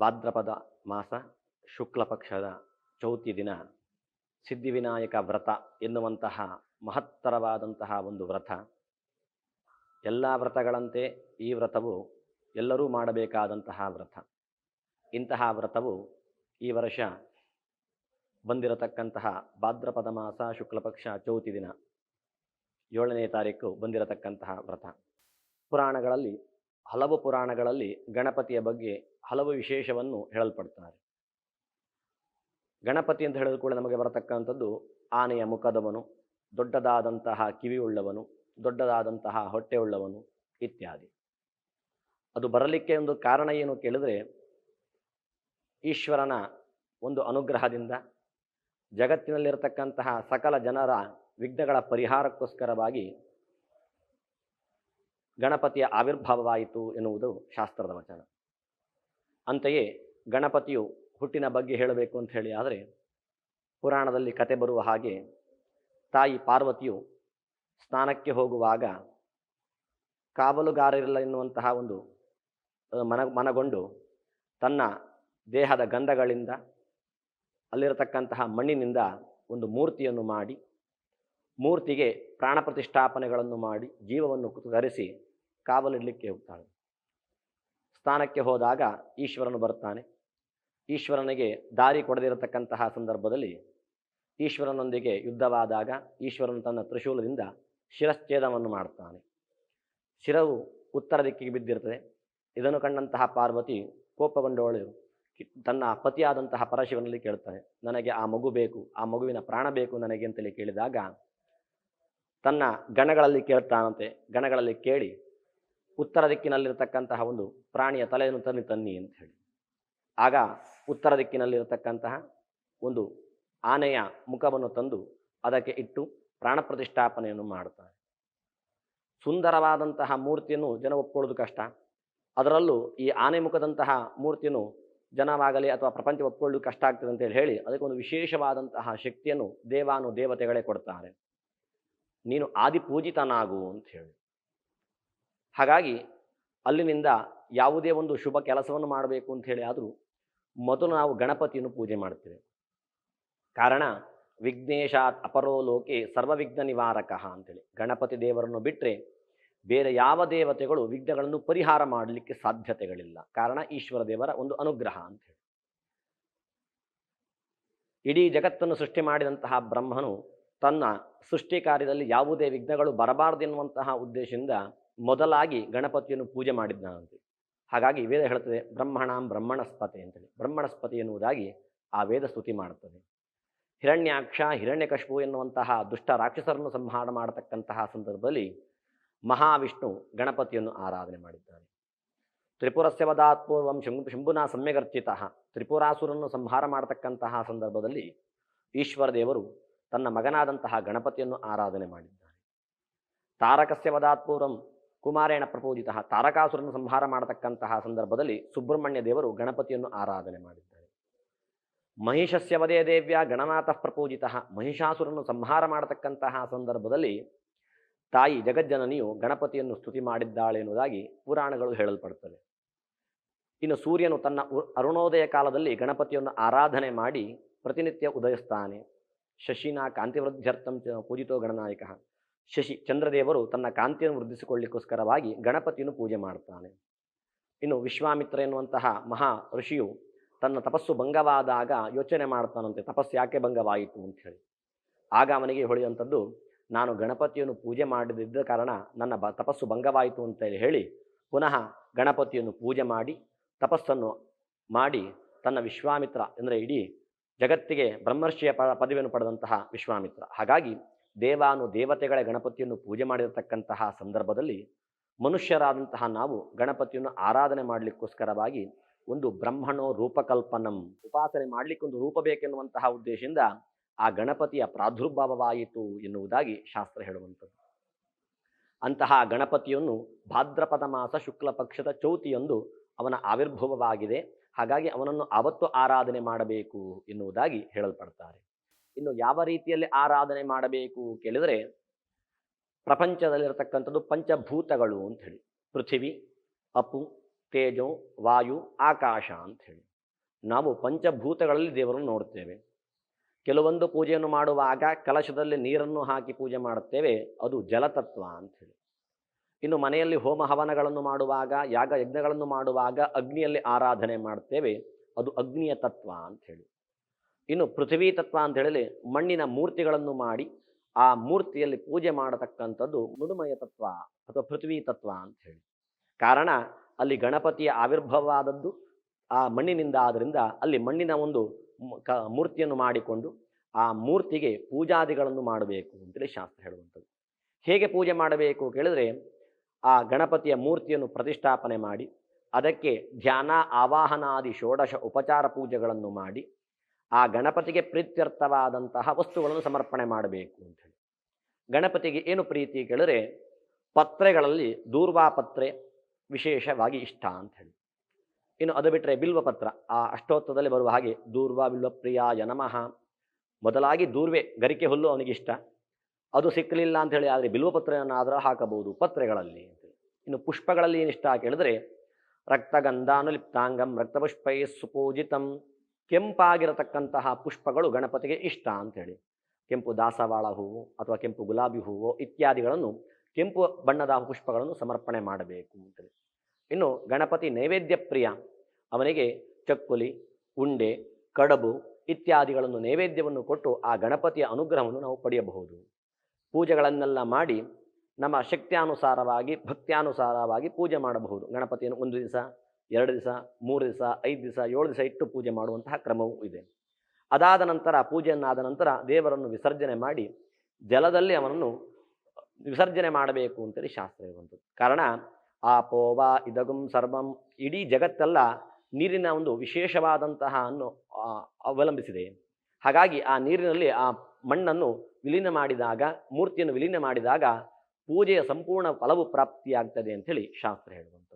ಭಾದ್ರಪದ ಮಾಸ ಶುಕ್ಲಪಕ್ಷದ ಚೌತಿ ದಿನ ಸಿದ್ಧಿವಿನಾಯಕ ವ್ರತ ಎನ್ನುವಂತಹ ಮಹತ್ತರವಾದಂತಹ ಒಂದು ವ್ರತ. ಎಲ್ಲ ವ್ರತಗಳಂತೆ ಈ ವ್ರತವು ಎಲ್ಲರೂ ಮಾಡಬೇಕಾದಂತಹ ವ್ರತ. ಇಂತಹ ವ್ರತವು ಈ ವರ್ಷ ಬಂದಿರತಕ್ಕಂತಹ ಭಾದ್ರಪದ ಮಾಸ ಶುಕ್ಲಪಕ್ಷ ಚೌತಿ ದಿನ ಏಳನೇ ತಾರೀಕು ಬಂದಿರತಕ್ಕಂತಹ ವ್ರತ. ಪುರಾಣಗಳಲ್ಲಿ ಹಲವು ಪುರಾಣಗಳಲ್ಲಿ ಗಣಪತಿಯ ಬಗ್ಗೆ ಹಲವು ವಿಶೇಷವನ್ನು ಹೇಳಲ್ಪಡ್ತಾರೆ. ಗಣಪತಿ ಅಂತ ಹೇಳಿದ ಕೂಡ ನಮಗೆ ಬರತಕ್ಕಂಥದ್ದು ಆನೆಯ ಮುಖದವನು, ದೊಡ್ಡದಾದಂತಹ ಕಿವಿಯುಳ್ಳವನು, ದೊಡ್ಡದಾದಂತಹ ಹೊಟ್ಟೆಯುಳ್ಳವನು ಇತ್ಯಾದಿ. ಅದು ಬರಲಿಕ್ಕೆ ಒಂದು ಕಾರಣ ಏನು ಕೇಳಿದರೆ, ಈಶ್ವರನ ಒಂದು ಅನುಗ್ರಹದಿಂದ ಜಗತ್ತಿನಲ್ಲಿರತಕ್ಕಂತಹ ಸಕಲ ಜನರ ವಿಘ್ನಗಳ ಪರಿಹಾರಕ್ಕೋಸ್ಕರವಾಗಿ ಗಣಪತಿಯ ಆವಿರ್ಭಾವವಾಯಿತು ಎನ್ನುವುದು ಶಾಸ್ತ್ರದ ವಚನ. ಅಂತೆಯೇ ಗಣಪತಿಯು ಹುಟ್ಟಿನ ಬಗ್ಗೆ ಹೇಳಬೇಕು ಅಂತ ಹೇಳಿ ಆದರೆ ಪುರಾಣದಲ್ಲಿ ಕತೆ ಬರುವ ಹಾಗೆ ತಾಯಿ ಪಾರ್ವತಿಯು ಸ್ನಾನಕ್ಕೆ ಹೋಗುವಾಗ ಕಾವಲುಗಾರರಿಲ್ಲ ಎನ್ನುವಂತಹ ಒಂದು ಮನ, ಮನಗೊಂಡು ತನ್ನ ದೇಹದ ಗಂಧಗಳಿಂದ ಅಲ್ಲಿರತಕ್ಕಂತಹ ಮಣ್ಣಿನಿಂದ ಒಂದು ಮೂರ್ತಿಯನ್ನು ಮಾಡಿ, ಮೂರ್ತಿಗೆ ಪ್ರಾಣ ಪ್ರತಿಷ್ಠಾಪನೆಗಳನ್ನು ಮಾಡಿ, ಜೀವವನ್ನು ಧರಿಸಿ ಕಾವಲಿಡಲಿಕ್ಕೆ ಹೋಗ್ತಾಳೆ. ಸ್ಥಾನಕ್ಕೆ ಹೋದಾಗ ಈಶ್ವರನು ಬರ್ತಾನೆ ಈಶ್ವರನಿಗೆ ದಾರಿ ಕೊಡದಿರತಕ್ಕಂತಹ ಸಂದರ್ಭದಲ್ಲಿ ಈಶ್ವರನೊಂದಿಗೆ ಯುದ್ಧವಾದಾಗ ಈಶ್ವರನು ತನ್ನ ತ್ರಿಶೂಲದಿಂದ ಶಿರಶ್ಛೇದವನ್ನು ಮಾಡ್ತಾನೆ ಶಿರವು ಉತ್ತರ ದಿಕ್ಕಿಗೆ ಬಿದ್ದಿರ್ತದೆ ಇದನ್ನು ಕಂಡಂತಹ ಪಾರ್ವತಿ ಕೋಪಗೊಂಡವಳು ತನ್ನ ಪತಿಯಾದಂತಹ ಪರಶಿವನಲ್ಲಿ ಕೇಳ್ತಾನೆ ನನಗೆ ಆ ಮಗು ಬೇಕು, ಆ ಮಗುವಿನ ಪ್ರಾಣ ಬೇಕು ನನಗೆ ಅಂತೇಳಿ ಕೇಳಿದಾಗ ತನ್ನ ಗಣಗಳಲ್ಲಿ ಕೇಳ್ತಾನಂತೆ. ಗಣಗಳಲ್ಲಿ ಕೇಳಿ ಉತ್ತರ ದಿಕ್ಕಿನಲ್ಲಿರತಕ್ಕಂತಹ ಒಂದು ಪ್ರಾಣಿಯ ತಲೆಯನ್ನು ತನ್ನಿ ತನ್ನಿ ಅಂತ ಹೇಳಿ. ಆಗ ಉತ್ತರ ದಿಕ್ಕಿನಲ್ಲಿರತಕ್ಕಂತಹ ಒಂದು ಆನೆಯ ಮುಖವನ್ನು ತಂದು ಅದಕ್ಕೆ ಇಟ್ಟು ಪ್ರಾಣ ಪ್ರತಿಷ್ಠಾಪನೆಯನ್ನು ಮಾಡುತ್ತಾರೆ. ಸುಂದರವಾದಂತಹ ಮೂರ್ತಿಯನ್ನು ಜನ ಒಪ್ಕೊಳ್ಳೋದು ಕಷ್ಟ. ಅದರಲ್ಲೂ ಈ ಆನೆ ಮುಖದಂತಹ ಮೂರ್ತಿಯನ್ನು ಜನವಾಗಲಿ ಅಥವಾ ಪ್ರಪಂಚ ಒಪ್ಕೊಳ್ಳೋದು ಕಷ್ಟ ಆಗ್ತದೆ ಅಂತೇಳಿ ಹೇಳಿ ಅದಕ್ಕೆ ಒಂದು ವಿಶೇಷವಾದಂತಹ ಶಕ್ತಿಯನ್ನು ದೇವಾನು ದೇವತೆಗಳೇ ಕೊಡ್ತಾರೆ. ನೀನು ಆದಿಪೂಜಿತನಾಗು ಅಂತ ಹೇಳಿ. ಹಾಗಾಗಿ ಅಲ್ಲಿನಿಂದ ಯಾವುದೇ ಒಂದು ಶುಭ ಕೆಲಸವನ್ನು ಮಾಡಬೇಕು ಅಂತ ಹೇಳಿ ಆದರೂ ಮೊದಲು ನಾವು ಗಣಪತಿಯನ್ನು ಪೂಜೆ ಮಾಡ್ತೇವೆ ಕಾರಣ ವಿಘ್ನೇಶಾತ್ ಅಪರೋ ಲೋಕೆ ಸರ್ವವಿಘ್ನ ನಿವಾರಕ ಅಂತೇಳಿ. ಗಣಪತಿ ದೇವರನ್ನು ಬಿಟ್ಟರೆ ಬೇರೆ ಯಾವ ದೇವತೆಗಳು ವಿಘ್ನಗಳನ್ನು ಪರಿಹಾರ ಮಾಡಲಿಕ್ಕೆ ಸಾಧ್ಯತೆಗಳಿಲ್ಲ. ಕಾರಣ ಈಶ್ವರ ದೇವರ ಒಂದು ಅನುಗ್ರಹ ಅಂತೇಳಿ ಇಡೀ ಜಗತ್ತನ್ನು ಸೃಷ್ಟಿ ಮಾಡಿದಂತಹ ಬ್ರಹ್ಮನು ತನ್ನ ಸೃಷ್ಟಿ ಕಾರ್ಯದಲ್ಲಿ ಯಾವುದೇ ವಿಘ್ನಗಳು ಬರಬಾರದೆನ್ನುವಂತಹ ಉದ್ದೇಶದಿಂದ ಮೊದಲಾಗಿ ಗಣಪತಿಯನ್ನು ಪೂಜೆ ಮಾಡಿದ್ದಾನಂತೆ ಹಾಗಾಗಿ ವೇದ ಹೇಳುತ್ತದೆ ಬ್ರಹ್ಮಣಾಂ ಬ್ರಹ್ಮಣಸ್ಪತೆ ಅಂತೇಳಿ ಬ್ರಹ್ಮಣಸ್ಪತಿ ಎನ್ನುವುದಾಗಿ ಆ ವೇದ ಸ್ತುತಿ ಮಾಡುತ್ತದೆ ಹಿರಣ್ಯಾಕ್ಷ, ಹಿರಣ್ಯಕಶ್ಪು ಎನ್ನುವಂತಹ ದುಷ್ಟ ರಾಕ್ಷಸರನ್ನು ಸಂಹಾರ ಮಾಡತಕ್ಕಂತಹ ಸಂದರ್ಭದಲ್ಲಿ ಮಹಾವಿಷ್ಣು ಗಣಪತಿಯನ್ನು ಆರಾಧನೆ ಮಾಡಿದ್ದಾನೆ. ತ್ರಿಪುರಸ್ಯ ವದಾತ್ ಪೂರ್ವಂ ಶಂಭು, ಶಂಭುನಾ ಸಮ್ಯಗರ್ಚಿತ. ತ್ರಿಪುರಾಸುರನ್ನು ಸಂಹಾರ ಮಾಡತಕ್ಕಂತಹ ಸಂದರ್ಭದಲ್ಲಿ ಈಶ್ವರ ದೇವರು ತನ್ನ ಮಗನಾದಂತಹ ಗಣಪತಿಯನ್ನು ಆರಾಧನೆ ಮಾಡಿದ್ದಾರೆ ತಾರಕಸ್ಯ ವದಾತ್ ಪೂರ್ವಂ ಕುಮಾರೇಣ ಪ್ರಪೂಜಿತ ತಾರಕಾಸುರನ್ನು ಸಂಹಾರ ಮಾಡತಕ್ಕಂತಹ ಸಂದರ್ಭದಲ್ಲಿ ಸುಬ್ರಹ್ಮಣ್ಯ ದೇವರು ಗಣಪತಿಯನ್ನು ಆರಾಧನೆ ಮಾಡಿದ್ದಾರೆ. ಮಹಿಷಸ್ಯ ವದೇ ದೇವ್ಯ ಗಣನಾಥ ಪ್ರಪೂಜಿತ ಮಹಿಷಾಸುರನ್ನು ಸಂಹಾರ ಮಾಡತಕ್ಕಂತಹ ಸಂದರ್ಭದಲ್ಲಿ ತಾಯಿ ಜಗಜ್ಜನನಿಯು ಗಣಪತಿಯನ್ನು ಸ್ತುತಿ ಮಾಡಿದ್ದಾಳೆ ಎನ್ನುವುದಾಗಿ ಪುರಾಣಗಳು ಹೇಳಲ್ಪಡುತ್ತವೆ ಇನ್ನು ಸೂರ್ಯನು ತನ್ನ ಅರುಣೋದಯ ಕಾಲದಲ್ಲಿ ಗಣಪತಿಯನ್ನು ಆರಾಧನೆ ಮಾಡಿ ಪ್ರತಿನಿತ್ಯ ಉದಯಿಸ್ತಾನೆ. ಶಶಿನ ಕಾಂತಿವೃದ್ಧ್ಯರ್ಥಂ ಪೂಜಿತೋ ಗಣನಾಯಕ. ಶಶಿ ಚಂದ್ರದೇವರು ತನ್ನ ಕಾಂತಿಯನ್ನು ವೃದ್ಧಿಸಿಕೊಳ್ಳಿಕ್ಕೋಸ್ಕರವಾಗಿ ಗಣಪತಿಯನ್ನು ಪೂಜೆ ಮಾಡ್ತಾನೆ ಇನ್ನು ವಿಶ್ವಾಮಿತ್ರ ಎನ್ನುವಂತಹ ಮಹಾ ಋಷಿಯು ತನ್ನ ತಪಸ್ಸು ಭಂಗವಾದಾಗ ಯೋಚನೆ ಮಾಡ್ತಾನಂತೆ ತಪಸ್ಸು ಯಾಕೆ ಭಂಗವಾಯಿತು ಅಂತ ಹೇಳಿ ಆಗ ಅವನಿಗೆ ಹೊಳೆಯುವಂಥದ್ದು ನಾನು ಗಣಪತಿಯನ್ನು ಪೂಜೆ ಮಾಡದಿದ್ದ ಕಾರಣ ನನ್ನ ಬ, ತಪಸ್ಸು ಭಂಗವಾಯಿತು ಅಂತ ಹೇಳಿ ಪುನಃ ಗಣಪತಿಯನ್ನು ಪೂಜೆ ಮಾಡಿ, ತಪಸ್ಸನ್ನು ಮಾಡಿ ತನ್ನ ವಿಶ್ವಾಮಿತ್ರ, ಅಂದರೆ ಇಡೀ ಜಗತ್ತಿಗೆ ಬ್ರಹ್ಮರ್ಷಿಯ ಪದವಿಯನ್ನು ಪಡೆದಂತಹ ವಿಶ್ವಾಮಿತ್ರ. ಹಾಗಾಗಿ ದೇವಾನು ದೇವತೆಗಳ ಗಣಪತಿಯನ್ನು ಪೂಜೆ ಮಾಡಿರತಕ್ಕಂತಹ ಸಂದರ್ಭದಲ್ಲಿ ಮನುಷ್ಯರಾದಂತಹ ನಾವು ಗಣಪತಿಯನ್ನು ಆರಾಧನೆ ಮಾಡಲಿಕ್ಕೋಸ್ಕರವಾಗಿ ಒಂದು ಬ್ರಹ್ಮಣೋ ರೂಪಕಲ್ಪನಂ ಉಪಾಸನೆ ಮಾಡಲಿಕ್ಕೆ ಒಂದು ರೂಪ ಬೇಕೆನ್ನುವಂತಹ ಉದ್ದೇಶದಿಂದ ಆ ಗಣಪತಿಯ ಪ್ರಾದುರ್ಭಾವವಾಯಿತು ಎನ್ನುವುದಾಗಿ ಶಾಸ್ತ್ರ ಹೇಳುವಂಥದ್ದು. ಅಂತಹ ಗಣಪತಿಯನ್ನು ಭಾದ್ರಪದ ಮಾಸ ಶುಕ್ಲ ಪಕ್ಷದ ಚೌತಿಯೊಂದು ಅವನ ಆವಿರ್ಭವವಾಗಿದೆ. ಹಾಗಾಗಿ ಅವನನ್ನು ಅವತ್ತು ಆರಾಧನೆ ಮಾಡಬೇಕು ಎನ್ನುವುದಾಗಿ ಹೇಳಲ್ಪಡ್ತಾರೆ. ಇನ್ನು ಯಾವ ರೀತಿಯಲ್ಲಿ ಆರಾಧನೆ ಮಾಡಬೇಕು ಕೇಳಿದರೆ ಪ್ರಪಂಚದಲ್ಲಿರತಕ್ಕಂಥದ್ದು ಪಂಚಭೂತಗಳು ಅಂತ ಹೇಳಿ. ಪೃಥಿವಿ ಅಪು ತೇಜೋ, ವಾಯು, ಆಕಾಶ ಅಂತ ಹೇಳಿ. ನಾವು ಪಂಚಭೂತಗಳಲ್ಲಿ ದೇವರನ್ನು ನೋಡ್ತೇವೆ ಕೆಲವೊಂದು ಪೂಜೆಯನ್ನು ಮಾಡುವಾಗ ಕಲಶದಲ್ಲಿ ನೀರನ್ನು ಹಾಕಿ ಪೂಜೆ ಮಾಡುತ್ತೇವೆ. ಅದು ಜಲತತ್ವ ಅಂತ ಹೇಳಿ. ಇನ್ನು ಮನೆಯಲ್ಲಿ ಹೋಮ ಹವನಗಳನ್ನು ಮಾಡುವಾಗ ಯಾಗ ಯಜ್ಞಗಳನ್ನು ಮಾಡುವಾಗ ಅಗ್ನಿಯಲ್ಲಿ ಆರಾಧನೆ ಮಾಡ್ತೇವೆ ಅದು ಅಗ್ನಿಯ ತತ್ವ ಅಂತ ಹೇಳಿ. ಇನ್ನು ಪೃಥ್ವಿ ತತ್ವ ಅಂತ ಹೇಳಿ ಮಣ್ಣಿನ ಮೂರ್ತಿಗಳನ್ನು ಮಾಡಿ ಆ ಮೂರ್ತಿಯಲ್ಲಿ ಪೂಜೆ ಮಾಡತಕ್ಕಂಥದ್ದು ಮೃದುಮಯ ತತ್ವ ಅಥವಾ ಪೃಥ್ವಿ ತತ್ವ ಅಂತ ಹೇಳಿ. ಕಾರಣ ಅಲ್ಲಿ ಗಣಪತಿಯ ಆವಿರ್ಭವ ಆದದ್ದು ಆ ಮಣ್ಣಿನಿಂದ ಆದ್ದರಿಂದ ಅಲ್ಲಿ ಮಣ್ಣಿನ ಒಂದು ಮೂರ್ತಿಯನ್ನು ಮಾಡಿಕೊಂಡು ಆ ಮೂರ್ತಿಗೆ ಪೂಜಾದಿಗಳನ್ನು ಮಾಡಬೇಕು ಅಂತೇಳಿ ಶಾಸ್ತ್ರ ಹೇಳುವಂಥದ್ದು. ಹೇಗೆ ಪೂಜೆ ಮಾಡಬೇಕು ಕೇಳಿದ್ರೆ ಆ ಗಣಪತಿಯ ಮೂರ್ತಿಯನ್ನು ಪ್ರತಿಷ್ಠಾಪನೆ ಮಾಡಿ, ಅದಕ್ಕೆ ಧ್ಯಾನ, ಆವಾಹನಾದಿ, ಷೋಡಶ, ಉಪಚಾರ ಪೂಜೆಗಳನ್ನು ಮಾಡಿ ಆ ಗಣಪತಿಗೆ ಪ್ರೀತ್ಯರ್ಥವಾದಂತಹ ವಸ್ತುಗಳನ್ನು ಸಮರ್ಪಣೆ ಮಾಡಬೇಕು ಅಂತ ಹೇಳಿ. ಗಣಪತಿಗೆ ಏನು ಪ್ರೀತಿ ಕೇಳಿದ್ರೆ ಪತ್ರೆಗಳಲ್ಲಿ ದೂರ್ವಾ ಪತ್ರೆ ವಿಶೇಷವಾಗಿ ಇಷ್ಟ ಅಂತ ಹೇಳಿ. ಇನ್ನು ಅದು ಬಿಟ್ಟರೆ ಬಿಲ್ವಪತ್ರ, ಆ ಅಷ್ಟೋತ್ತರದಲ್ಲಿ ಬರುವ ಹಾಗೆ ದೂರ್ವಾ ಬಿಲ್ವಪ್ರಿಯಾಯ ನಮಃ. ಮೊದಲಾಗಿ ದೂರ್ವೆ, ಗರಿಕೆ ಹುಲ್ಲು ಅವನಿಗೆ ಇಷ್ಟ. ಅದು ಸಿಕ್ಕಲಿಲ್ಲ ಅಂತ ಹೇಳಿ ಆದರೆ ಬಿಲ್ವಪತ್ರೆಯನ್ನಾದರೂ ಹಾಕಬಹುದು ಪತ್ರೆಗಳಲ್ಲಿ ಅಂತೇಳಿ ಇನ್ನು ಪುಷ್ಪಗಳಲ್ಲಿ ಏನಿಷ್ಟ ಕೇಳಿದ್ರೆ ರಕ್ತಗಂಧಾನುಲಿಪ್ತಾಂಗಂ ರಕ್ತಪುಷ್ಪೈ ಸುಪೂಜಿತಂ ಕೆಂಪಾಗಿರತಕ್ಕಂತಹ ಪುಷ್ಪಗಳು ಗಣಪತಿಗೆ ಇಷ್ಟ ಅಂತೇಳಿ ಕೆಂಪು ದಾಸವಾಳ ಹೂವು ಅಥವಾ ಕೆಂಪು ಗುಲಾಬಿ ಹೂವು ಇತ್ಯಾದಿಗಳನ್ನು ಕೆಂಪು ಬಣ್ಣದ ಪುಷ್ಪಗಳನ್ನು ಸಮರ್ಪಣೆ ಮಾಡಬೇಕು ಅಂತೇಳಿ ಇನ್ನು ಗಣಪತಿ ನೈವೇದ್ಯ ಪ್ರಿಯ, ಅವನಿಗೆ ಚಕ್ಕುಲಿ, ಉಂಡೆ, ಕಡಬು ಇತ್ಯಾದಿಗಳನ್ನು ನೈವೇದ್ಯವನ್ನು ಕೊಟ್ಟು ಆ ಗಣಪತಿಯ ಅನುಗ್ರಹವನ್ನು ನಾವು ಪಡೆಯಬಹುದು. ಪೂಜೆಗಳನ್ನೆಲ್ಲ ಮಾಡಿ ನಮ್ಮ ಶಕ್ತ್ಯಾನುಸಾರವಾಗಿ ಭಕ್ತ್ಯಾನುಸಾರವಾಗಿ ಪೂಜೆ ಮಾಡಬಹುದು. ಗಣಪತಿಯನ್ನು ಒಂದು ದಿವಸ ಎರಡು ದಿವಸ, ಮೂರು ದಿವಸ, ಐದು ದಿವಸ, ಏಳು ದಿವಸ ಇಟ್ಟು ಪೂಜೆ ಮಾಡುವಂತಹ ಕ್ರಮವೂ ಇದೆ. ಅದಾದ ನಂತರ ಪೂಜೆಯನ್ನಾದ ನಂತರ ದೇವರನ್ನು ವಿಸರ್ಜನೆ ಮಾಡಿ ಜಲದಲ್ಲಿ ಅವನನ್ನು ವಿಸರ್ಜನೆ ಮಾಡಬೇಕು ಅಂತೇಳಿ ಶಾಸ್ತ್ರ ಇರುವಂಥದ್ದು. ಕಾರಣ ಆ ಪೋವ ಇದಗುಂ ಸರ್ವಂ ಇಡೀ ಜಗತ್ತೆಲ್ಲ ನೀರಿನ ಒಂದು ವಿಶೇಷವಾದಂತಹ ಅನ್ನು ಅವಲಂಬಿಸಿದೆ. ಹಾಗಾಗಿ ಆ ನೀರಿನಲ್ಲಿ ಆ ಮಣ್ಣನ್ನು ವಿಲೀನ ಮಾಡಿದಾಗ, ಮೂರ್ತಿಯನ್ನು ವಿಲೀನ ಮಾಡಿದಾಗ ಪೂಜೆಯ ಸಂಪೂರ್ಣ ಫಲವು ಪ್ರಾಪ್ತಿಯಾಗ್ತದೆ ಅಂಥೇಳಿ ಶಾಸ್ತ್ರ ಹೇಳುವಂಥದ್ದು.